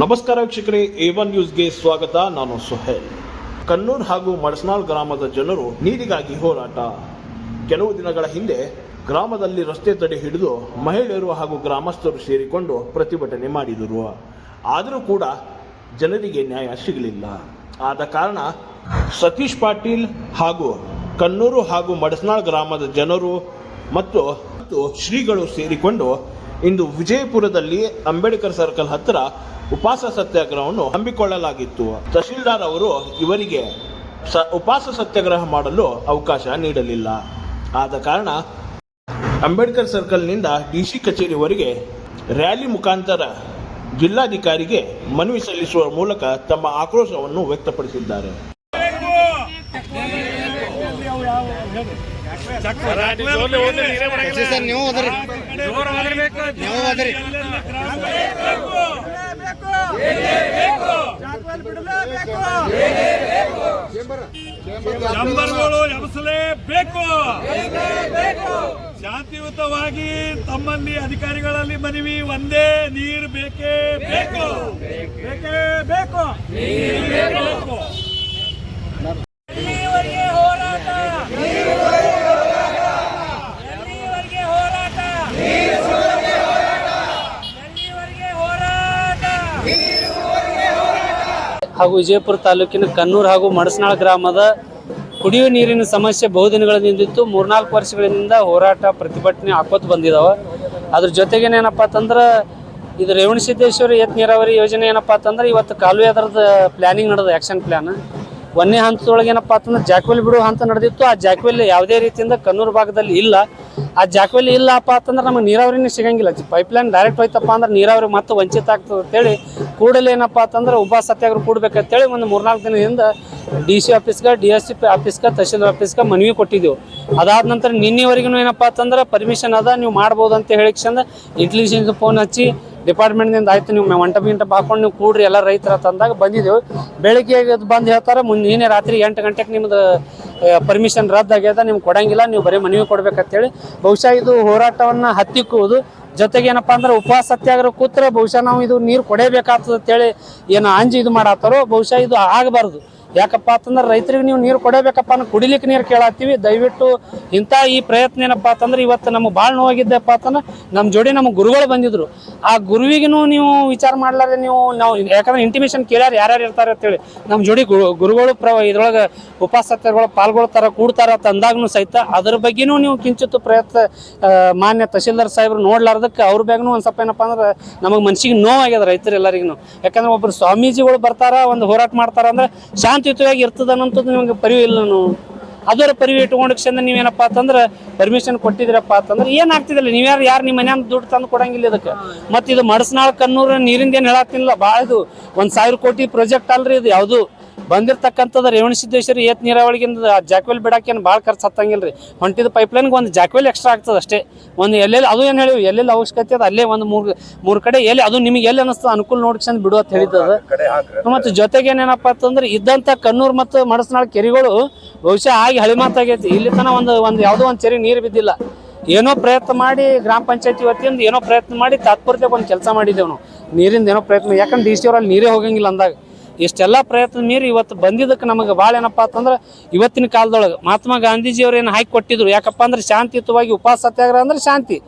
ನಮಸ್ಕಾರ ವೀಕ್ಷಕರೇ A one ನ್ಯೂಸ್ಗೆ ಸ್ವಾಗತ. ನಾನು ಸುಹೇಲ್. ಕನ್ನೂರ್ ಹಾಗೂ ಮಡಸ್ನಾಳ್ ಗ್ರಾಮದ ಜನರು ನೀರಿಗಾಗಿ ಹೋರಾಟ. ಕೆಲವು ದಿನಗಳ ಹಿಂದೆ ಗ್ರಾಮದಲ್ಲಿ ರಸ್ತೆ ತಡೆ ಹಿಡಿದು ಮಹಿಳೆಯರು ಹಾಗೂ ಗ್ರಾಮಸ್ಥರು ಸೇರಿಕೊಂಡು ಪ್ರತಿಭಟನೆ ಮಾಡಿದರು. ಆದರೂ ಕೂಡ ಜನರಿಗೆ ನ್ಯಾಯ ಸಿಗಲಿಲ್ಲ. ಆದ ಕಾರಣ ಸತೀಶ್ ಪಾಟೀಲ್ ಹಾಗೂ ಕನ್ನೂರು ಹಾಗೂ ಮಡಸ್ನಾಳ್ ಗ್ರಾಮದ ಜನರು ಮತ್ತು ಶ್ರೀಗಳು ಸೇರಿಕೊಂಡು ಇಂದು ವಿಜಯಪುರದಲ್ಲಿ ಅಂಬೇಡ್ಕರ್ ಸರ್ಕಲ್ ಹತ್ತಿರ ಉಪವಾಸ ಸತ್ಯಾಗ್ರಹವನ್ನು ಹಮ್ಮಿಕೊಳ್ಳಲಾಗಿತ್ತು. ತಹಶೀಲ್ದಾರ್ ಅವರು ಇವರಿಗೆ ಸ ಉಪವಾಸ ಸತ್ಯಾಗ್ರಹ ಮಾಡಲು ಅವಕಾಶ ನೀಡಲಿಲ್ಲ. ಆದ ಕಾರಣ ಅಂಬೇಡ್ಕರ್ ಸರ್ಕಲ್ನಿಂದ ಡಿ ಸಿ ಕಚೇರಿವರೆಗೆ ರ್ಯಾಲಿ ಮುಖಾಂತರ ಜಿಲ್ಲಾಧಿಕಾರಿಗೆ ಮನವಿ ಸಲ್ಲಿಸುವ ಮೂಲಕ ತಮ್ಮ ಆಕ್ರೋಶವನ್ನು ವ್ಯಕ್ತಪಡಿಸಿದ್ದಾರೆ. ಚಂಬರ್ಗಳು ಎಬಸಲೇಬೇಕು. ಶಾಂತಿಯುತವಾಗಿ ತಮ್ಮಲ್ಲಿ ಅಧಿಕಾರಿಗಳಲ್ಲಿ ಮನವಿ ಒಂದೇ ನೀರು ಬೇಕೇ ಬೇಕು. ಬೇಕೇ ಬೇಕು ನೀರು ಬೇಕು ಎಲ್ಲಿವರೆಗೆ ಹೋರಾಟ ಎಲ್ಲಿವರೆಗೆ ಹೋರಾಟ ಎಲ್ಲಿವರೆಗೆ ಹೋರಾಟ ಹಾಗೂ ವಿಜಯಪುರ ತಾಲೂಕಿನ ಕನ್ನೂರು ಹಾಗೂ ಮಡಸನಾಳ ಗ್ರಾಮದ ಕುಡಿಯುವ ನೀರಿನ ಸಮಸ್ಯೆ ಬಹುದಿನಗಳಿಂದಿತ್ತು ಮೂರ್ನಾಲ್ಕು ವರ್ಷಗಳಿಂದ ಹೋರಾಟ, ಪ್ರತಿಭಟನೆ ಹಾಕೋತ ಬಂದಿದಾವೆ. ಅದ್ರ ಜೊತೆಗೇನೇನಪ್ಪ ಅಂತಂದ್ರೆ ಇದು ರೇವಣಸಿದ್ದೇಶ್ವರ ಏತ್ ನೀರಾವರಿ ಯೋಜನೆ ಏನಪ್ಪ ಅಂತಂದ್ರೆ ಇವತ್ತು ಕಾಲುವೆ ಅದರದ ಪ್ಲಾನಿಂಗ್ ನಡೆದ ಆ್ಯಕ್ಷನ್ ಪ್ಲಾನ್ ಒಂದನೇ ಹಂತದೊಳಗೆ ಏನಪ್ಪಾ ಅಂತಂದ್ರೆ ಜಾಕ್ವೆಲ್ ಬಿಡುವ ಹಂತ ನಡೆದಿತ್ತು. ಆ ಜಾಕ್ವೆಲ್ ಯಾವುದೇ ರೀತಿಯಿಂದ ಕನ್ನೂರು ಭಾಗದಲ್ಲಿ ಇಲ್ಲ. ಆ ಜಾಕ್ವೆಲ್ ಇಲ್ಲಪ್ಪ ಅಂತಂದ್ರೆ ನಮಗೆ ನೀರಾವರಿನೇ ಸಿಗಂಗಿಲ್ಲ. ಪೈಪ್ಲೈನ್ ಡೈರೆಕ್ಟ್ ಹೋಯ್ತಪ್ಪ ಅಂದ್ರೆ ನೀರಾವರಿ ಮತ್ತೆ ವಂಚಿತ ಆಗ್ತದೆ ಅಂತೇಳಿ ಕೂಡಲೇ ಏನಪ್ಪ ಅಂತಂದ್ರೆ ಉಪ ಸತ್ಯಾಗ್ರಹ ಕೂಡ್ಬೇಕಂತೇಳಿ ಒಂದು ಮೂರ್ನಾಲ್ಕು ದಿನದಿಂದ ಡಿ ಸಿ ಆಫೀಸ್ಗೆ, ಡಿ ಎಸ್ ಸಿ ಆಫೀಸ್ಗೆ, ತಹಶೀಲ್ದಾರ್ ಆಫೀಸ್ಗೆ ಮನವಿ ಕೊಟ್ಟಿದ್ದೆವು. ಅದಾದ ನಂತರ ನಿನ್ನೆವರೆಗೂ ಏನಪ್ಪ ಅಂತಂದ್ರೆ ಪರ್ಮಿಷನ್ ಅದ, ನೀವು ಮಾಡ್ಬೋದು ಅಂತ ಹೇಳಿ ಚಂದ ಇಂಟೆಲಿಜೆನ್ಸ್ ಫೋನ್ ಹಚ್ಚಿ ಡಿಪಾರ್ಟ್ಮೆಂಟ್ನಿಂದ ಆಯ್ತು, ನೀವು ಮಂಟಪ ಗಿಂಟಪ ಹಾಕೊಂಡು ನೀವು ಕೂಡ್ರಿ, ಎಲ್ಲ ರೈತರ ತಂದಾಗ ಬಂದಿದ್ದೆವು ಬೆಳಿಗ್ಗೆ ಬಂದು ಹೇಳ್ತಾರೆ ನೀನೇ ರಾತ್ರಿ ಎಂಟು ಗಂಟೆಗೆ ನಿಮ್ದು ಪರ್ಮಿಷನ್ ರದ್ದಾಗ್ಯದ, ನಿಮ್ಗೆ ಕೊಡಂಗಿಲ್ಲ, ನೀವು ಬರೀ ಮನವಿ ಕೊಡ್ಬೇಕಂತೇಳಿ. ಬಹುಶಃ ಇದು ಹೋರಾಟವನ್ನು ಹತ್ತಿಕ್ಕುವುದು. ಜೊತೆಗೆ ಏನಪ್ಪಾ ಅಂದ್ರೆ ಉಪವಾಸ ಸತ್ಯಾಗ್ರಹ ಕೂತ್ರೆ ಬಹುಶಃ ನಾವು ಇದು ನೀರು ಕೊಡೇಬೇಕಾಗ್ತದೆ ಅಂತೇಳಿ ಏನು ಅಂಜಿ ಇದು ಮಾಡತ್ತಾರೋ, ಬಹುಶಃ ಇದು ಆಗಬಾರ್ದು. ಯಾಕಪ್ಪ ಅಂತಂದ್ರೆ ರೈತರಿಗೆ ನೀವು ನೀರು ಕೊಡಬೇಕಪ್ಪ ಅನ್ನೋ ಕುಡಿಲಿಕ್ಕೆ ನೀರು ಕೇಳತ್ತೀವಿ. ದಯವಿಟ್ಟು ಇಂಥ ಈ ಪ್ರಯತ್ನ ಏನಪ್ಪ ಅಂತಂದ್ರೆ ಇವತ್ತು ನಮ್ಗೆ ಭಾಳ ನೋವಾಗಿದ್ದೆಪ್ಪ ಅಂತಂದ್ರೆ ನಮ್ಮ ಜೋಡಿ ನಮ್ಮ ಗುರುಗಳು ಬಂದಿದ್ರು. ಆ ಗುರುವಿಗೂ ನೀವು ವಿಚಾರ ಮಾಡ್ಲಾರ್ದೆ ನೀವು ನಾವು ಯಾಕಂದ್ರೆ ಇಂಟಿಮೇಷನ್ ಕೇಳ್ಯಾರ ಯಾರ್ಯಾರು ಇರ್ತಾರೆ ಅಂತೇಳಿ. ನಮ್ಮ ಜೋಡಿ ಗುರು, ಗುರುಗಳು ಪ್ರ ಇದ್ರೊಳಗೆ ಉಪವಾಸ ಪಾಲ್ಗೊಳ್ತಾರೆ, ಕೂಡ್ತಾರ ತಂದಾಗ್ನು ಸಹಿತ ಅದ್ರ ಬಗ್ಗೆನೂ ನೀವು ಕಿಂಚಿತ್ತು ಪ್ರಯತ್ನ ಮಾನ್ಯ ತಹಶೀಲ್ದಾರ್ ಸಾಹೇಬ್ರು ನೋಡ್ಲಾರ್ದಕ್ಕೆ ಅವ್ರ ಬ್ಯಾಗ್ನು ಒಂದು ಸ್ವಲ್ಪ ಏನಪ್ಪ ಅಂದ್ರೆ ನಮಗೆ ಮನ್ಸಿಗೆ ನೋವಾಗ್ಯದ ರೈತರೆಲ್ಲರಿಗೂ ಯಾಕಂದ್ರೆ ಒಬ್ಬರು ಸ್ವಾಮೀಜಿಗಳು ಬರ್ತಾರ, ಒಂದು ಹೋರಾಟ ಮಾಡ್ತಾರ ಅಂದ್ರೆ ಶಾಂತಿಯುತವಾಗಿ ಇರ್ತದ ಅನ್ನೋಂಥದ್ದು ನಿಮಗೆ ಪರಿವೆ ಇಲ್ಲ ನಾವು ಅದರ ಪರಿವೆ ಚಂದ ನೀವೇನಪ್ಪ ಅಂತಂದ್ರೆ ಪರ್ಮಿಷನ್ ಕೊಟ್ಟಿದ್ರಪ್ಪ ಅಂತಂದ್ರೆ ಏನಾಗ್ತಿದಿಲ್ಲ ನೀವ್ಯಾರು ಯಾರು ನಿಮ್ಮ ಮನ್ಯಾಗ ದುಡ್ಡು ತಂದು ಕೊಡಂಗಿಲ್ಲ ಇದಕ್ಕೆ. ಮತ್ತು ಇದು ಮಡಸ್ನಾಳ್ ಕನ್ನೂರು ನೀರಿಂದ ಏನು ಹೇಳತ್ತಿಲ್ಲ ಭಾಳ ಇದು ಒಂದು ಸಾವಿರ ಕೋಟಿ ಪ್ರಾಜೆಕ್ಟ್ ಅಲ್ರಿ ಇದು ಯಾವುದು? ಬಂದಿರ್ತಕ್ಕಂಥದ್ದು ರೇವಣ ಸಿದ್ದೇಶ್ವರಿ ಏತ್ ನೀರಾವಳಿಗಿಂದ ಜಾಕ್ವೆಲ್ ಬಿಡಾಕೇನು ಭಾಳ ಖರ್ಚು ಹತ್ತಂಗಿಲ್ಲ ರೀ ಹೊಂಟಿದ ಪೈಪ್ಲೈನ್ಗೆ ಒಂದು ಜಾಕ್ವೆಲ್ ಎಕ್ಸ್ಟ್ರಾ ಆಗ್ತದೆ ಅಷ್ಟೇ. ಒಂದು ಎಲ್ಲೆಲ್ಲಿ ಅದು ಏನು ಹೇಳಿ ಎಲ್ಲೆಲ್ಲಿ ಅವಶ್ಯಕತೆ ಅದು ಅಲ್ಲೇ ಒಂದು ಮೂರು ಮೂರು ಕಡೆ ಎಲ್ಲಿ ಅದು ನಿಮಗೆ ಎಲ್ಲಿ ಅನಿಸ್ತದೆ ಅನುಕೂಲ ನೋಡ್ಕೊಂಡು ಬಿಡು ಅಂತ ಹೇಳಿದ್ದದ ಮತ್ತು ಜೊತೆಗೆ ಏನೇನಪ್ಪ ಅಂತಂದ್ರೆ ಇದ್ದಂಥ ಕಣ್ಣೂರು ಮತ್ತು ಮಡಸ್ನಾಳ್ ಕೆರೆಗಳು ಬಹುಶಃ ಆಗಿ ಹಳಿ ಮಾತಾಗೈತಿ ಇಲ್ಲಿ ತನಕ ಒಂದು ಒಂದು ಯಾವುದೋ ಒಂದು ಚೆರಿ ನೀರು ಬಿದ್ದಿಲ್ಲ. ಏನೋ ಪ್ರಯತ್ನ ಮಾಡಿ ಗ್ರಾಮ ಪಂಚಾಯತಿ ವತಿಯಿಂದ ಏನೋ ಪ್ರಯತ್ನ ಮಾಡಿ ತಾತ್ಪರ್ಯಕ್ಕೆ ಒಂದು ಕೆಲಸ ಮಾಡಿದ್ದೇವೆ ನಾವು. ನೀರಿಂದ ಏನೋ ಪ್ರಯತ್ನ ಯಾಕಂದ್ರೆ ಡಿ ಸಿ ಅವರಲ್ಲಿ ನೀರೇ ಹೋಗಂಗಿಲ್ಲ ಅಂದಾಗ. ಇಷ್ಟೆಲ್ಲ ಪ್ರಯತ್ನ ಮೀರಿ ಇವತ್ತು ಬಂದಿದ್ದಕ್ಕೆ ನಮಗೆ ಭಾಳ ಏನಪ್ಪ ಅಂತಂದ್ರೆ ಇವತ್ತಿನ ಕಾಲದೊಳಗೆ ಮಹಾತ್ಮ ಗಾಂಧೀಜಿಯವ್ರು ಏನು ಹಾಕಿ ಕೊಟ್ಟಿದ್ರು. ಯಾಕಪ್ಪ ಅಂದ್ರೆ ಶಾಂತಿಯುತವಾಗಿ ಉಪವಾಸ ಸತ್ಯಾಗ್ರಹ ಅಂದ್ರೆ ಶಾಂತಿ.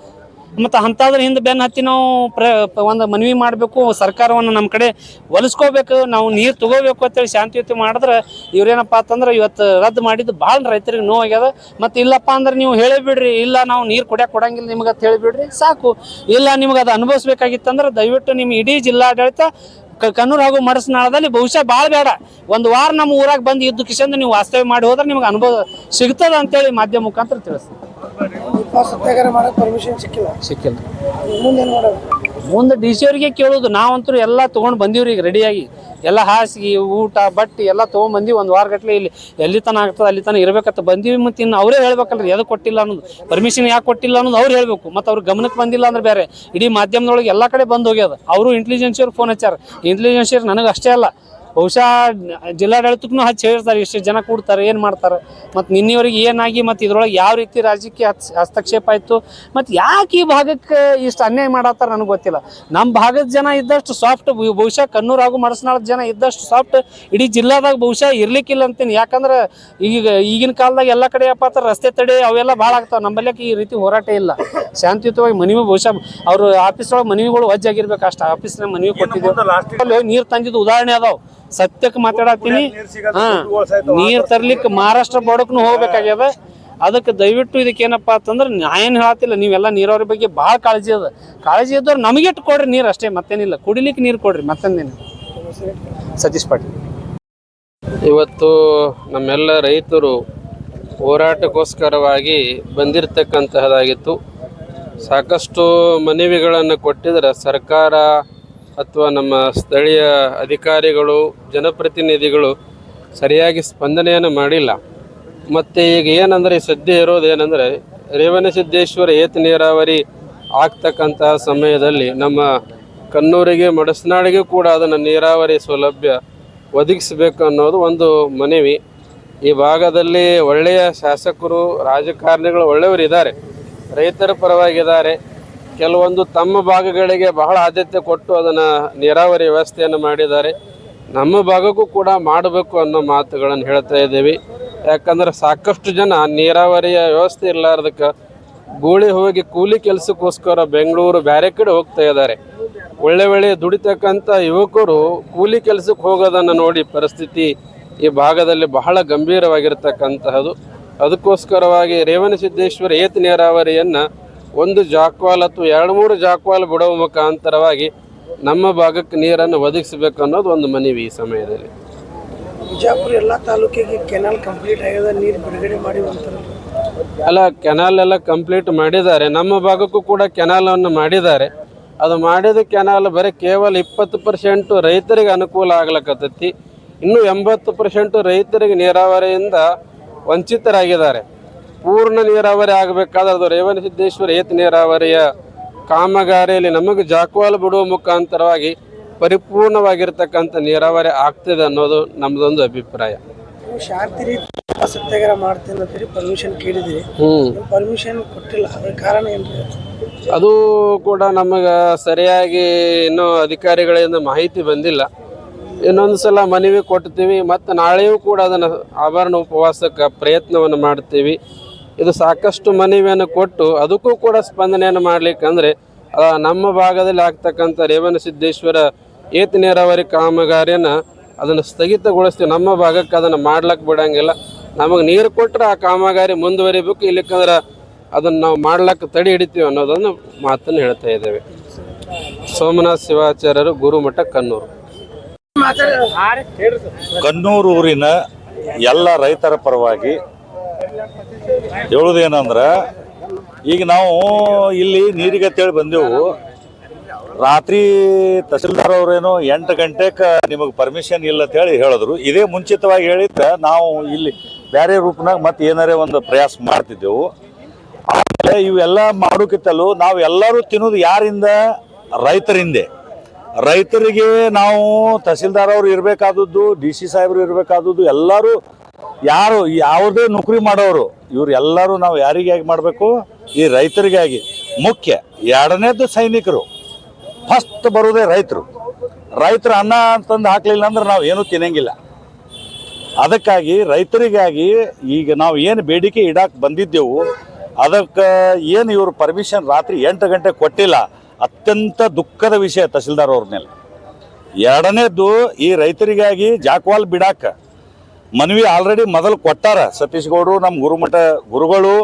ಮತ್ತು ಅಂಥದ್ರ ಹಿಂದೆ ಬೆನ್ನು ಹತ್ತಿ ನಾವು ಪ್ರ ಒಂದು ಮನವಿ ಮಾಡಬೇಕು, ಸರ್ಕಾರವನ್ನು ನಮ್ಮ ಕಡೆ ಒಲಿಸ್ಕೋಬೇಕು, ನಾವು ನೀರು ತಗೋಬೇಕು ಅಂತೇಳಿ ಶಾಂತಿಯುತ ಮಾಡಿದ್ರೆ ಇವ್ರೇನಪ್ಪ ಅಂತಂದ್ರೆ ಇವತ್ತು ರದ್ದು ಮಾಡಿದ್ದು ಭಾಳ ರೈತರಿಗೆ ನೋವಾಗ್ಯದ. ಮತ್ತು ಇಲ್ಲಪ್ಪ ಅಂದ್ರೆ ನೀವು ಹೇಳೇ ಬಿಡ್ರಿ, ಇಲ್ಲ ನಾವು ನೀರು ಕೊಡ್ಯಾಕೆ ಕೊಡಂಗಿಲ್ಲ ನಿಮ್ಗೆ ಅಂತ ಹೇಳಿಬಿಡ್ರಿ ಸಾಕು. ಇಲ್ಲ ನಿಮ್ಗೆ ಅದು ಅನುಭವಿಸ್ಬೇಕಾಗಿತ್ತಂದ್ರೆ ದಯವಿಟ್ಟು ನಿಮ್ಮ ಇಡೀ ಜಿಲ್ಲಾಡಳಿತ ಕ- ಕನ್ನೂರು ಹಾಗೂ ಮಡಸನಾಳದಲ್ಲಿ ಬಹುಶಃ ಭಾಳ ಬೇಡ. ಒಂದು ವಾರ ನಮ್ಮ ಊರಾಗ ಬಂದು ಇದ್ದು ಕಿಶನ್ ನೀವು ವಾಸ್ತವ್ಯ ಮಾಡಿ ಹೋದ್ರೆ ನಿಮ್ಗೆ ಅನುಭವ ಸಿಗ್ತದ ಅಂತೇಳಿ ಮಾಧ್ಯಮ ಮುಖಾಂತರ ಪರ್ಮಿಷನ್ ಸಿಕ್ಕಿಲ್ಲ. ಮುಂದೆ ಡಿ ಸಿ ಅವರಿಗೆ ಕೇಳೋದು ನಾವಂತೂ ಎಲ್ಲ ತೊಗೊಂಡು ಬಂದೀವ್ರಿ ಈಗ ರೆಡಿಯಾಗಿ ಎಲ್ಲ ಹಾಸಿಗೆ, ಊಟ, ಬಟ್ಟೆ ಎಲ್ಲ ತೊಗೊಂಬಂದು ಒಂದು ವಾರ ಗಟ್ಲೆ ಇಲ್ಲಿ ಎಲ್ಲಿ ತನ ಆಗ್ತದೆ, ಅಲ್ಲಿ ತನ ಇರ್ಬೇಕಂತ ಬಂದೀವಿ ಮತ್ತು ಇನ್ನು ಅವರೇ ಹೇಳ್ಬೇಕಲ್ರಿ ಎದು ಕೊಟ್ಟಿಲ್ಲ ಅನ್ನೋದು. ಪರ್ಮಿಷನ್ ಯಾಕೆ ಕೊಟ್ಟಿಲ್ಲ ಅನ್ನೋದು ಅವ್ರು ಹೇಳಬೇಕು, ಮತ್ತು ಅವ್ರ ಗಮನಕ್ಕೆ ಬಂದಿಲ್ಲ ಅಂದ್ರೆ ಬೇರೆ. ಇಡೀ ಮಾಧ್ಯಮದೊಳಗೆ ಎಲ್ಲ ಕಡೆ ಬಂದು ಹೋಗ್ಯದ. ಅವರು ಇಂಟೆಲಿಜೆನ್ಸಿಯವ್ರು ಫೋನ್ ಹಚ್ಚಾರ. ಇಂಟೆಲಿಜೆನ್ಸಿಯರ್ ನನಗೆ ಅಷ್ಟೇ ಅಲ್ಲ. ಬಹುಶಃ ಜಿಲ್ಲಾಡಳಿತಕ್ಕೂ ಹಚ್ಚಿ ಹೇಳಿರ್ತಾರೆ ಇಷ್ಟು ಜನ ಕೂಡ್ತಾರೆ ಏನು ಮಾಡ್ತಾರೆ? ಮತ್ತು ನಿನ್ನೆವರೆಗೆ ಏನಾಗಿ ಮತ್ತು ಇದ್ರೊಳಗೆ ಯಾವ ರೀತಿ ರಾಜಕೀಯ ಹಸ್- ಹಸ್ತಕ್ಷೇಪ ಆಯಿತು ಮತ್ತು ಯಾಕೆ ಈ ಭಾಗಕ್ಕೆ ಇಷ್ಟು ಅನ್ಯಾಯ ಮಾಡತ್ತಾರ ನನಗೆ ಗೊತ್ತಿಲ್ಲ. ನಮ್ಮ ಭಾಗದ ಜನ ಇದ್ದಷ್ಟು ಸಾಫ್ಟ್ ಬಹುಶಃ ಕಣ್ಣೂರು ಹಾಗೂ ಮಡಸನಾಳದ ಜನ ಇದ್ದಷ್ಟು ಸಾಫ್ಟ್ ಇಡೀ ಜಿಲ್ಲಾದಾಗ ಬಹುಶಃ ಇರ್ಲಿಕ್ಕಿಲ್ಲ ಅಂತೀನಿ. ಯಾಕಂದ್ರೆ ಈಗ ಈಗಿನ ಕಾಲದಾಗ ಎಲ್ಲ ಕಡೆ ಅಂದ್ರೆ ರಸ್ತೆ ತಡೆ ಅವೆಲ್ಲ ಭಾಳ ಆಗ್ತಾವೆ. ನಮ್ಮಲ್ಲಕ್ಕೆ ಈ ರೀತಿ ಹೋರಾಟ ಇಲ್ಲ. ಶಾಂತಿಯುತವಾಗಿ ಮನವಿ ಬಹುಶಃ ಅವರು ಆಫೀಸ್ ಒಳಗೆ ಮನವಿಗಳು ವಜ್ಜಾಗಿರ್ಬೇಕು ಅಷ್ಟು. ಆಫೀಸ್ನ ಮನವಿ ಕೊಟ್ಟಿದ್ದು ನೀರು ತಂದಿದ್ದು ಉದಾಹರಣೆ ಅದಾವ. ಸತ್ಯಕ್ಕೆ ಮಾತಾಡತ್ತೀನಿ. ಹಾ ನೀರ್ ತರ್ಲಿಕ್ಕೆ ಮಹಾರಾಷ್ಟ್ರ ಬಾರ್ಡರ್ಕ್ನು ಹೋಗ್ಬೇಕಾಗ್ಯದ ಅದಕ್ಕೆ ದಯವಿಟ್ಟು ಇದಕ್ಕೆ ಏನಪ್ಪಾ ಅಂತಂದ್ರೆ ನಾ ಏನು ಹೇಳತ್ತಿಲ್ಲ. ನೀವೆಲ್ಲ ನೀರಾವರಿ ಬಗ್ಗೆ ಭಾಳ ಕಾಳಜಿ ಅದ. ಕಾಳಜಿ ಇದ್ದವ್ರು ನಮಗೆ ಇಟ್ಟು ಕೊಡ್ರಿ ನೀರು ಅಷ್ಟೇ ಮತ್ತೇನಿಲ್ಲ. ಕುಡಿಲಿಕ್ಕೆ ನೀರು ಕೊಡ್ರಿ ಮತ್ತೊಂದೇನು ಸತೀಶ್ ಪಾಟೀಲ್. ಇವತ್ತು ನಮ್ಮೆಲ್ಲ ರೈತರು ಹೋರಾಟಕ್ಕೋಸ್ಕರವಾಗಿ ಬಂದಿರತಕ್ಕಂತಹದ್ದಾಗಿತ್ತು. ಸಾಕಷ್ಟು ಮನವಿಗಳನ್ನು ಕೊಟ್ಟಿದ್ರೆ ಸರ್ಕಾರ ಅಥವಾ ನಮ್ಮ ಸ್ಥಳೀಯ ಅಧಿಕಾರಿಗಳು, ಜನಪ್ರತಿನಿಧಿಗಳು ಸರಿಯಾಗಿ ಸ್ಪಂದನೆಯನ್ನು ಮಾಡಿಲ್ಲ. ಮತ್ತು ಈಗ ಏನಂದರೆ ಸದ್ಯ ಇರೋದು ಏನಂದರೆ ರೇವಣಸಿದ್ದೇಶ್ವರ ಏತ ನೀರಾವರಿ ಆಗ್ತಕ್ಕಂತಹ ಸಮಯದಲ್ಲಿ ನಮ್ಮ ಕಣ್ಣೂರಿಗೆ ಮಡಸ್ನಾಡಿಗೆ ಕೂಡ ಅದನ್ನು ನೀರಾವರಿ ಸೌಲಭ್ಯ ಒದಗಿಸಬೇಕು ಅನ್ನೋದು ಒಂದು ಮನವಿ. ಈ ಭಾಗದಲ್ಲಿ ಒಳ್ಳೆಯ ಶಾಸಕರು, ರಾಜಕಾರಣಿಗಳು ಒಳ್ಳೆಯವರಿದ್ದಾರೆ ರೈತರ ಪರವಾಗಿದ್ದಾರೆ. ಕೆಲವೊಂದು ತಮ್ಮ ಭಾಗಗಳಿಗೆ ಬಹಳ ಆದ್ಯತೆ ಕೊಟ್ಟು ಅದನ್ನು ನೀರಾವರಿ ವ್ಯವಸ್ಥೆಯನ್ನು ಮಾಡಿದ್ದಾರೆ. ನಮ್ಮ ಭಾಗಕ್ಕೂ ಕೂಡ ಮಾಡಬೇಕು ಅನ್ನೋ ಮಾತುಗಳನ್ನು ಹೇಳ್ತಾ ಇದ್ದೀವಿ. ಯಾಕಂದ್ರೆ ಸಾಕಷ್ಟು ಜನ ನೀರಾವರಿಯ ವ್ಯವಸ್ಥೆ ಇರಲಾರ್ದಕ್ಕೆ ಗೂಳಿ ಹೋಗಿ ಕೂಲಿ ಕೆಲಸಕ್ಕೋಸ್ಕರ ಬೆಂಗಳೂರು ಬೇರೆ ಕಡೆ ಹೋಗ್ತಾ ಇದ್ದಾರೆ. ಒಳ್ಳೆ ಒಳ್ಳೆ ದುಡಿತಕ್ಕಂಥ ಯುವಕರು ಕೂಲಿ ಕೆಲಸಕ್ಕೆ ಹೋಗೋದನ್ನು ನೋಡಿ ಪರಿಸ್ಥಿತಿ ಈ ಭಾಗದಲ್ಲಿ ಬಹಳ ಗಂಭೀರವಾಗಿರ್ತಕ್ಕಂತಹದ್ದು ಅದಕ್ಕೋಸ್ಕರವಾಗಿ ರೇವಣಸಿದ್ದೇಶ್ವರ ಏತ ನೀರಾವರಿಯನ್ನು ಒಂದು ಜಾಕ್ವಾಲ್ ಅಥವಾ ಎರಡು ಮೂರು ಜಾಕ್ವಾಲ್ ಬಿಡುವ ಮುಖಾಂತರವಾಗಿ ನಮ್ಮ ಭಾಗಕ್ಕೆ ನೀರನ್ನು ಒದಗಿಸಬೇಕು ಅನ್ನೋದು ಒಂದು ಮನವಿ ಈ ಸಮಯದಲ್ಲಿ. ಬಿಜಾಪುರ ಎಲ್ಲ ತಾಲೂಕಿಗೆ ಕೆನಾಲ್ ಕಂಪ್ಲೀಟ್ ಆಗಿದೆ ನೀರು ಬಿಡುಗಡೆ ಮಾಡಿ ಅಲ್ಲ ಕೆನಾಲ್ ಎಲ್ಲ ಕಂಪ್ಲೀಟ್ ಮಾಡಿದ್ದಾರೆ. ನಮ್ಮ ಭಾಗಕ್ಕೂ ಕೂಡ ಕೆನಾಲನ್ನು ಮಾಡಿದ್ದಾರೆ. ಅದು ಮಾಡಿದ ಕೆನಾಲ್ ಬರೀ ಕೇವಲ ಇಪ್ಪತ್ತು ಪರ್ಸೆಂಟು ರೈತರಿಗೆ ಅನುಕೂಲ ಆಗ್ಲಕತ್ತೈತಿ. ಇನ್ನು ಎಂಬತ್ತು ಪರ್ಸೆಂಟು ರೈತರಿಗೆ ನೀರಾವರಿಯಿಂದ ವಂಚಿತರಾಗಿದ್ದಾರೆ. ಪೂರ್ಣ ನೀರಾವರಿ ಆಗಬೇಕಾದ್ರೆ ಅದು ರೇವಣಸಿದ್ದೇಶ್ವರ ಏತ ನೀರಾವರಿಯ ಕಾಮಗಾರಿಯಲ್ಲಿ ನಮಗೆ ಜಾಕ್ವಾಲ್ ಬಿಡುವ ಮುಖಾಂತರವಾಗಿ ಪರಿಪೂರ್ಣವಾಗಿರ್ತಕ್ಕಂಥ ನೀರಾವರಿ ಆಗ್ತದೆ ಅನ್ನೋದು ನಮ್ಮದೊಂದು ಅಭಿಪ್ರಾಯ. ಶಾಂತಿ ಸತ್ಯಾಗ್ರಹ ಮಾಡ್ತೀನಿ ಅಂತೇಳಿ ಪರ್ಮಿಷನ್ ಕೇಳಿದ್ರಿ ಪರ್ಮಿಷನ್ ಕೊಟ್ಟಿಲ್ಲ ಅದ್ರ ಕಾರಣ ಏನು? ಅದು ಕೂಡ ನಮಗೆ ಸರಿಯಾಗಿ ಇನ್ನೂ ಅಧಿಕಾರಿಗಳಿಂದ ಮಾಹಿತಿ ಬಂದಿಲ್ಲ. ಇನ್ನೊಂದು ಸಲ ಮನವಿ ಕೊಡ್ತೀವಿ ಮತ್ತು ನಾಳೆಯೂ ಕೂಡ ಅದನ್ನು ಆಭರಣ ಉಪವಾಸಕ್ಕೆ ಪ್ರಯತ್ನವನ್ನು ಮಾಡ್ತೀವಿ. ಇದು ಸಾಕಷ್ಟು ಮನವಿಯನ್ನು ಕೊಟ್ಟು ಅದಕ್ಕೂ ಕೂಡ ಸ್ಪಂದನೆಯನ್ನು ಮಾಡಲಿಕ್ಕಂದ್ರೆ ನಮ್ಮ ಭಾಗದಲ್ಲಿ ಆಗ್ತಕ್ಕಂಥ ರೇವಣಸಿದ್ದೇಶ್ವರ ಏತ ನೀರಾವರಿ ಕಾಮಗಾರಿಯನ್ನು ಅದನ್ನು ಸ್ಥಗಿತಗೊಳಿಸ್ತೀವಿ. ನಮ್ಮ ಭಾಗಕ್ಕೆ ಅದನ್ನು ಮಾಡ್ಲಕ್ಕೆ ಬಿಡಂಗಿಲ್ಲ. ನಮಗೆ ನೀರು ಕೊಟ್ಟರೆ ಆ ಕಾಮಗಾರಿ ಮುಂದುವರಿಬೇಕು ಇಲ್ಲಿಕ್ಕಂದ್ರೆ ಅದನ್ನು ನಾವು ಮಾಡ್ಲಕ್ಕೆ ತಡೆ ಹಿಡಿತೀವಿ ಅನ್ನೋದನ್ನು ಮಾತನ್ನು ಹೇಳ್ತಾ ಇದ್ದೇವೆ. ಸೋಮನಾಥ್ ಶಿವಾಚಾರ್ಯರು ಗುರುಮಠ ಕನ್ನೂರು ಕನ್ನೂರು ಊರಿನ ಎಲ್ಲ ರೈತರ ಪರವಾಗಿ ಹೇಳುವುದೇನಂದ್ರೆ ಈಗ ನಾವು ಇಲ್ಲಿ ನೀರಿಗೆ ಅಂತೇಳಿ ಬಂದೆವು. ರಾತ್ರಿ ತಹಸೀಲ್ದಾರ್ ಏನು ಎಂಟು ಗಂಟೆಗೆ ನಿಮಗೆ ಪರ್ಮಿಷನ್ ಇಲ್ಲ ಅಂತ ಹೇಳಿ ಹೇಳಿದ್ರು. ಇದೇ ಮುಂಚಿತವಾಗಿ ಹೇಳಿದ್ರೆ ನಾವು ಇಲ್ಲಿ ಬೇರೆ ರೂಪನಾಗ ಮತ್ತೆ ಏನಾರೇ ಒಂದು ಪ್ರಯಾಸ ಮಾಡ್ತಿದ್ದೆವು. ಆಮೇಲೆ ಇವೆಲ್ಲ ಮಾಡೋಕ್ಕಿಂತಲೂ ನಾವು ಎಲ್ಲರೂ ತಿನ್ನೋದು ಯಾರಿಂದ? ರೈತರಿಂದೆ. ರೈತರಿಗೆ ನಾವು ತಹಸೀಲ್ದಾರ್ ಅವರು ಇರಬೇಕಾದದ್ದು, ಡಿ ಸಿ ಸಾಹೇಬ್ರು ಇರಬೇಕಾದದ್ದು ಎಲ್ಲರೂ ಯಾರು ಯಾವುದೇ ನೌಕರಿ ಮಾಡೋರು, ಇವ್ರು ಎಲ್ಲರೂ ನಾವು ಯಾರಿಗಾಗಿ ಮಾಡಬೇಕು? ಈ ರೈತರಿಗಾಗಿ. ಮುಖ್ಯ ಎರಡನೇದು ಸೈನಿಕರು. ಫಸ್ಟ್ ಬರೋದೇ ರೈತರು. ರೈತರು ಅನ್ನ ಅಂತಂದು ಹಾಕ್ಲಿಲ್ಲ ಅಂದ್ರೆ ನಾವು ಏನೂ ತಿನ್ನಂಗಿಲ್ಲ. ಅದಕ್ಕಾಗಿ ರೈತರಿಗಾಗಿ ಈಗ ನಾವು ಏನು ಬೇಡಿಕೆ ಇಡಕ್ಕೆ ಬಂದಿದ್ದೆವು, ಅದಕ್ಕೆ ಏನು ಇವರು ಪರ್ಮಿಷನ್ ರಾತ್ರಿ ಎಂಟು ಗಂಟೆ ಕೊಟ್ಟಿಲ್ಲ, ಅತ್ಯಂತ ದುಃಖದ ವಿಷಯ ತಹಸೀಲ್ದಾರ್ ಅವ್ರ ಮೇಲೆ. ಎರಡನೇದ್ದು ಈ ರೈತರಿಗಾಗಿ ಜಾಕ್ವಾಲ್ ಬಿಡಾಕ ಮನವಿ ಆಲ್ರೆಡಿ ಮೊದಲು ಕೊಟ್ಟಾರ ಸತೀಶ್ ಗೌಡರು ನಮ್ಮ ಗುರುಮಠ ಗುರುಗಳು,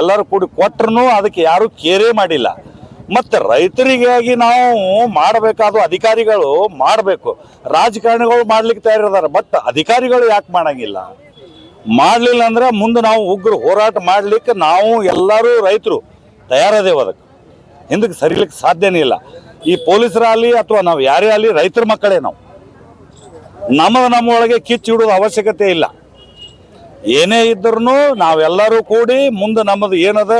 ಎಲ್ಲರೂ ಕೂಡಿ ಕೊಟ್ಟರು ಅದಕ್ಕೆ ಯಾರೂ ಕೇರೇ ಮಾಡಿಲ್ಲ. ಮತ್ತು ರೈತರಿಗಾಗಿ ನಾವು ಮಾಡಬೇಕಾದ ಅಧಿಕಾರಿಗಳು ಮಾಡಬೇಕು. ರಾಜಕಾರಣಿಗಳು ಮಾಡ್ಲಿಕ್ಕೆ ತಯಾರಿದ್ದಾರೆ ಬಟ್ ಅಧಿಕಾರಿಗಳು ಯಾಕೆ ಮಾಡಂಗಿಲ್ಲ? ಮಾಡಲಿಲ್ಲ ಅಂದ್ರೆ ಮುಂದೆ ನಾವು ಉಗ್ರ ಹೋರಾಟ ಮಾಡಲಿಕ್ಕೆ ನಾವು ಎಲ್ಲರೂ ರೈತರು ತಯಾರದೇವು ಅದಕ್ಕೆ. ಹಿಂದಕ್ಕೆ ಸರಿಲಿಕ್ಕೆ ಸಾಧ್ಯನೇ ಇಲ್ಲ. ಈ ಪೊಲೀಸರಾಗಲಿ ಅಥವಾ ನಾವು ಯಾರೇ ಆಗಲಿ ರೈತರ ಮಕ್ಕಳೇ ನಾವು. ನಮ್ಮ ನಮ್ಮೊಳಗೆ ಕಿಚ್ಚಿಡೋದು ಅವಶ್ಯಕತೆ ಇಲ್ಲ. ಏನೇ ಇದ್ರೂ ನಾವೆಲ್ಲರೂ ಕೂಡಿ ಮುಂದೆ ನಮ್ಮದು ಏನದ,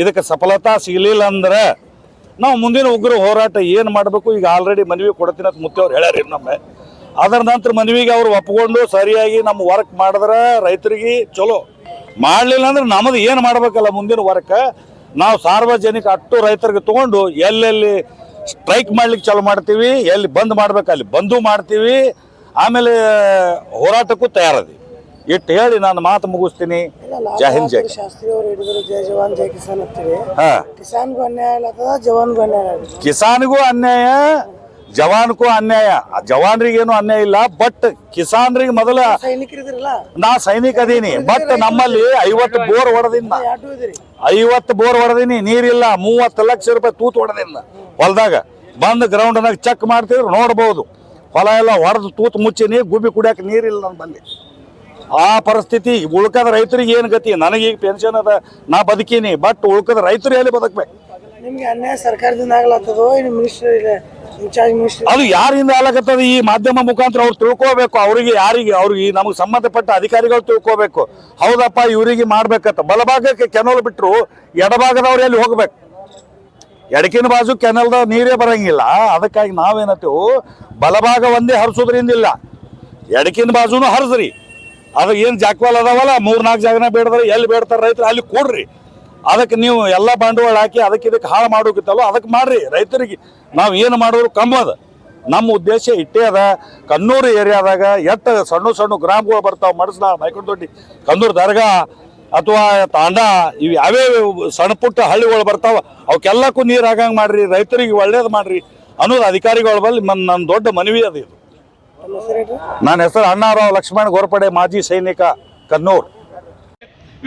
ಇದಕ್ಕೆ ಸಫಲತಾ ಸಿಗಲಿಲ್ಲ ಅಂದ್ರೆ ನಾವು ಮುಂದಿನ ಉಗ್ರ ಹೋರಾಟ ಏನು ಮಾಡಬೇಕು? ಈಗ ಆಲ್ರೆಡಿ ಮನವಿ ಕೊಡ್ತೀನಿ ಅಂತ ಮುತ್ತವ್ರು ಹೇಳ್ಯಾರ ಇನ್ನೊಮ್ಮೆ ಅದರ ನಂತರ ಮನವಿಗೆ ಅವ್ರು ಒಪ್ಕೊಂಡು ಸರಿಯಾಗಿ ನಮ್ಮ ವರ್ಕ್ ಮಾಡಿದ್ರೆ ರೈತರಿಗೆ ಚಲೋ. ಮಾಡಲಿಲ್ಲ ಅಂದ್ರೆ ನಮ್ಮದು ಏನು ಮಾಡಬೇಕಲ್ಲ ಮುಂದಿನ ವರ್ಕ್ ನಾವು ಸಾರ್ವಜನಿಕ ಅಟ್ಟು ರೈತರಿಗೆ ತಗೊಂಡು ಎಲ್ಲೆಲ್ಲಿ ಸ್ಟ್ರೈಕ್ ಮಾಡ್ಲಿಕ್ಕೆ ಚಾಲು ಮಾಡ್ತೀವಿ, ಎಲ್ಲಿ ಬಂದ್ ಮಾಡ್ಬೇಕು ಅಲ್ಲಿ ಬಂದು ಮಾಡ್ತೀವಿ. ಆಮೇಲೆ ಹೋರಾಟಕ್ಕೂ ತಯಾರದಿ. ಇಟ್ಟು ಹೇಳಿ ನಾನು ಮಾತು ಮುಗಿಸ್ತೀನಿ. ಜೈ ಹಿಂದ್ ಜೈ ಶಾಸ್ತ್ರಿ ಅವರು ಹಿಡಿದ್ರು ಜೈ ಜವಾನ್ ಜೈ ಕಿಸಾನ್ ಅಂತೀವಿ ಹಾ. ಕಿಸಾನ್ಗೂ ಅನ್ಯಾಯ ಆಗ್ಲತ್ತದ ಜವಾನ್ಗೂ ಅನ್ಯಾಯ ಕಿಸಾನ್ಗೂ ಅನ್ಯಾಯ ಜವಾನ್ಗೂ ಅನ್ಯಾಯ. ಆ ಜವಾನ್ರಿಗೇನು ಅನ್ಯಾಯ ಇಲ್ಲ ಬಟ್ ಕಿಸಾನ್ರಿಗೆ ಮೊದಲ ಸೈನಿಕರಿದ್ರಲ್ಲ. ನಾ ಸೈನಿಕ ಅದೀನಿ ಬಟ್ ನಮ್ಮಲ್ಲಿ ಐವತ್ತು ಬೋರ್ ಹೊಡೆದಿನ ಯಾಟು ಇದ್ರಿ ಐವತ್ತು ಬೋರ್ ಹೊಡೆದಿನಿ ನೀರಿಲ್ಲ ಮೂವತ್ತು ಲಕ್ಷ ರೂಪಾಯಿ ತೂತು ಹೊಡೆದಿನ ಹೊಲದಾಗ. ಬಂದು ಗ್ರೌಂಡ್ನಾಗ ಚೆಕ್ ಮಾಡ್ತಿದ್ರು ನೋಡ್ಬೋದು. ಹೊಲ ಎಲ್ಲ ಹೊಡೆದು ತೂತು ಮುಚ್ಚಿನಿ ಗುಬ್ಬಿ ಕುಡಿಯಕ್ಕೆ ನೀರಿಲ್ಲ ನನ್ನ ಬಲ್ಲಿ ಆ ಪರಿಸ್ಥಿತಿ ಉಳ್ಕದ ರೈತರಿಗೆ ಏನು ಗತಿ? ನನಗೀಗ ಪೆನ್ಷನ್ ಅದ ನಾ ಬದುಕೀನಿ ಬಟ್ ಉಳ್ಕದ ರೈತರು ಎಲ್ಲಿ ಬದುಕಬೇಕು? ನಿಮ್ಗೆ ಅನ್ಯಾಯ ಸರ್ಕಾರದಿಂದ ಆಗ್ಲತ್ತದೋ ಇನ್ನು ಮಿನಿಸ್ಟರ್ ಇದೆ ಇನ್ಚಾರ್ಜ್ ಮಿನಿಸ್ಟರ್ ಅದು ಯಾರಿಂದ ಆಗ್ಲಕತ್ತದ? ಈ ಮಾಧ್ಯಮ ಮುಖಾಂತರ ಅವ್ರು ತಿಳ್ಕೋಬೇಕು ಅವರಿಗೆ ಯಾರಿಗೆ ಅವ್ರಿಗೆ ನಮಗೆ ಸಂಬಂಧಪಟ್ಟ ಅಧಿಕಾರಿಗಳು ತಿಳ್ಕೋಬೇಕು. ಹೌದಪ್ಪ ಇವರಿಗೆ ಮಾಡ್ಬೇಕತ್ತ ಬಲಭಾಗಕ್ಕೆ ಕೆನೋಲ್ ಬಿಟ್ಟರು ಎಡಭಾಗದವ್ರು ಎಲ್ಲಿ ಹೋಗ್ಬೇಕು? ಎಡಕಿನ ಬಾಜು ಕೆನಲ್ದ ನೀರೇ ಬರಂಗಿಲ್ಲ. ಅದಕ್ಕಾಗಿ ನಾವೇನತ್ತೇವು ಬಲಭಾಗ ಒಂದೇ ಹರಿಸೋದ್ರಿಂದಿಲ್ಲ ಎಡಕಿನ ಬಾಜುನು ಹರಿಸ್ರಿ. ಅದು ಏನು ಜಾಕ್ವಾಲ್ ಅದಾವಲ್ಲ ಮೂರು ನಾಲ್ಕು ಜಾಗನ ಬೇಡದ್ರೆ ಎಲ್ಲಿ ಬೇಡ್ತಾರೆ ರೈತರು ಅಲ್ಲಿ ಕೊಡ್ರಿ. ಅದಕ್ಕೆ ನೀವು ಎಲ್ಲ ಬಂಡವಾಳ ಹಾಕಿ ಅದಕ್ಕೆ ಇದಕ್ಕೆ ಹಾಳು ಮಾಡೋಕಿತ್ತಲ್ಲ ಅದಕ್ಕೆ ಮಾಡ್ರಿ. ರೈತರಿಗೆ ನಾವು ಏನು ಮಾಡೋರು ಕಮ್ಮದ ನಮ್ಮ ಉದ್ದೇಶ ಇಟ್ಟೇ ಅದ. ಕನ್ನೂರು ಏರಿಯಾದಾಗ ಎಟ್ಟ ಸಣ್ಣ ಸಣ್ಣ ಗ್ರಾಮಗಳು ಬರ್ತಾವೆ. ಮಡಸ್ನ ಮೈಕೊಂಡೊಡ್ಡಿ ಕನ್ನೂರು ದರ್ಗಾ ಅಥವಾ ತಾಂಡ, ಇವು ಯಾವ್ಯಾವ ಸಣ್ಣ ಪುಟ್ಟ ಹಳ್ಳಿಗಳು ಬರ್ತಾವ, ಅವಕ್ಕೆಲ್ಲಕ್ಕೂ ನೀರು ಆಗಂಗೆ ಮಾಡ್ರಿ, ರೈತರಿಗೆ ಒಳ್ಳೇದು ಮಾಡ್ರಿ ಅನ್ನೋದು ಅಧಿಕಾರಿಗಳ ಬಲ್ಲಿ ಮನ್ ನನ್ನ ದೊಡ್ಡ ಮನವಿ ಅದು ಇದು. ನನ್ನ ಹೆಸರು ಅಣ್ಣಾರಾವ್ ಲಕ್ಷ್ಮಣ್ ಗೋರ್ಪಡೆ ಮಾಜಿ ಸೈನಿಕ ಕನ್ನೂರ್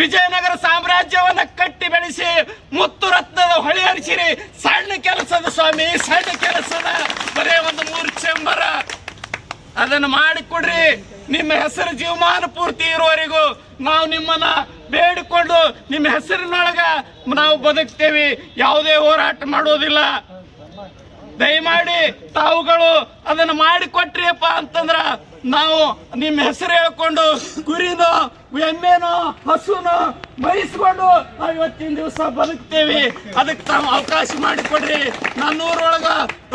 ವಿಜಯನಗರ ಸಾಮ್ರಾಜ್ಯವನ್ನ ಕಟ್ಟಿ ಬೆಳೆಸಿ, ಮುತ್ತು ರತ್ನದ ಹೊಳೆ ಹರಿಸಿರಿ. ಸಣ್ಣ ಕೆಲಸದ ಸ್ವಾಮಿ, ಸಣ್ಣ ಕೆಲಸದ ಬರೇ ಒಂದು ಮೂರು. ಚೆಂಬರ ಅದನ್ನು ಮಾಡಿಕೊಡ್ರಿ. ನಿಮ್ಮ ಹೆಸರು ಜೀವಮಾನ ಪೂರ್ತಿ ಇರುವವರೆಗೂ ನಾವು ನಿಮ್ಮನ್ನ ಬೇಡಿಕೊಂಡು ನಿಮ್ಮ ಹೆಸರಿನೊಳಗ ನಾವು ಬದುಕ್ತೇವೆ. ಯಾವುದೇ ಹೋರಾಟ ಮಾಡೋದಿಲ್ಲ ದಯಮಾಡಿ ತಾವುಗಳು ಅದನ್ನು ಮಾಡಿಕೊಟ್ರಿಯಪ್ಪ ಅಂತಂದ್ರ ನಾವು ನಿಮ್ಮ ಹೆಸರು ಹೇಳ್ಕೊಂಡು ಕುರಿನೋ, ಎಮ್ಮೆನೋ, ಹಸುನೋ ಬಯಸ್ಕೊಂಡು ನಾವು ಇವತ್ತಿನ ದಿವಸ ಬದುಕ್ತೇವೆ. ಅದಕ್ಕೆ ತಾವು ಅವಕಾಶ ಮಾಡಿಕೊಡ್ರಿ. ನನ್ನೂರೊಳಗ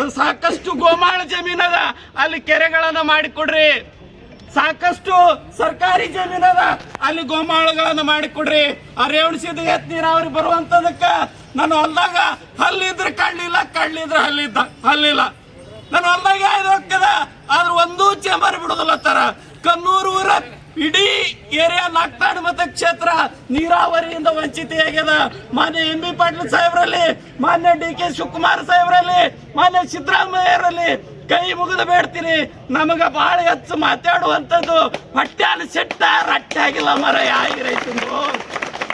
ಸಾಕಷ್ಟು ಗೋಮಾಳ ಜಮೀನದ ಅಲ್ಲಿ ಕೆರೆಗಳನ್ನ ಮಾಡಿಕೊಡ್ರಿ. ಸಾಕಷ್ಟು ಸರ್ಕಾರಿ ಜಮೀನದ ಅಲ್ಲಿ ಗೋಮಾಳಗಳನ್ನ ಮಾಡಿಕೊಡ್ರಿ. ಆ ರೇವಣಿಸಿದ ಎತ್ ನೀರಾವರಿ ಬರುವಂತದಕ್ಕ ನಾನು ಹೊಲ್ದಾಗ ಹಲ್ಲಿದ್ರೆ ಕಳ್ಳಿಲ್ಲ ಕಳ್ಳಿದ್ರೆ ಹಲ್ಲಿದ್ದ ಹಲ್ಲಿಲ್ಲ. ನಾನು ಹೊಲ್ದಾಗ ಆಯ್ದು ಹೋಗ್ತದ? ಆದ್ರೆ ಒಂದೂ ಚೇಂಬರ್ ಬಿಡುದಿಲ್ಲ ತರ. ಕನ್ನೂರು ಊರ ಇಡೀ ಏರಿಯಾ ನಾಗ್ತಾಡ್ ಮತಕ್ಷೇತ್ರ ನೀರಾವರಿಯಿಂದ ವಂಚಿತೆಯಾಗ್ಯದ. ಮಾನ್ಯ ಎಂ ಬಿ ಪಾಟೀಲ್ ಸಾಹೇಬ್ರಲ್ಲಿ, ಮಾನ್ಯ ಡಿ ಕೆ ಶಿವಕುಮಾರ್ ಸಾಹೇಬ್ರಲ್ಲಿ, ಮಾನ್ಯ ಸಿದ್ದರಾಮಯ್ಯರಲ್ಲಿ ಕೈ ಮುಗಿದು ಬೇಡ್ತೀನಿ. ನಮಗ ಬಹಳ ಹೆಚ್ಚು ಮಾತಾಡುವಂಥದ್ದು ಹೊಟ್ಯಾನ ಸೆಟ್ಟ ರಟ್ಟೆ ಆಗಿಲ್ಲ ಮರ ಯಾಗಿ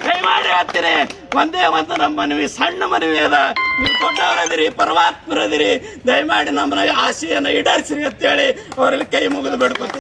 ದಯಮಾಡಿ ಹೇಳ್ತೀನಿ ಒಂದೇ ಒಂದು ನಮ್ಮ ಮನವಿ, ಸಣ್ಣ ಮನವಿ ಅದ. ನೀವು ದೊಡ್ಡವರದಿರಿ ಪರಮಾತ್ಮರದಿರಿ. ದಯಮಾಡಿ ನಮ್ಮನ ಆಸೆಯನ್ನು ಈಡೇರಿಸಿರಿ ಅಂತೇಳಿ ಅವರಲ್ಲಿ ಕೈ ಮುಗಿದು ಬೇಡ್ಕೊತೀನಿ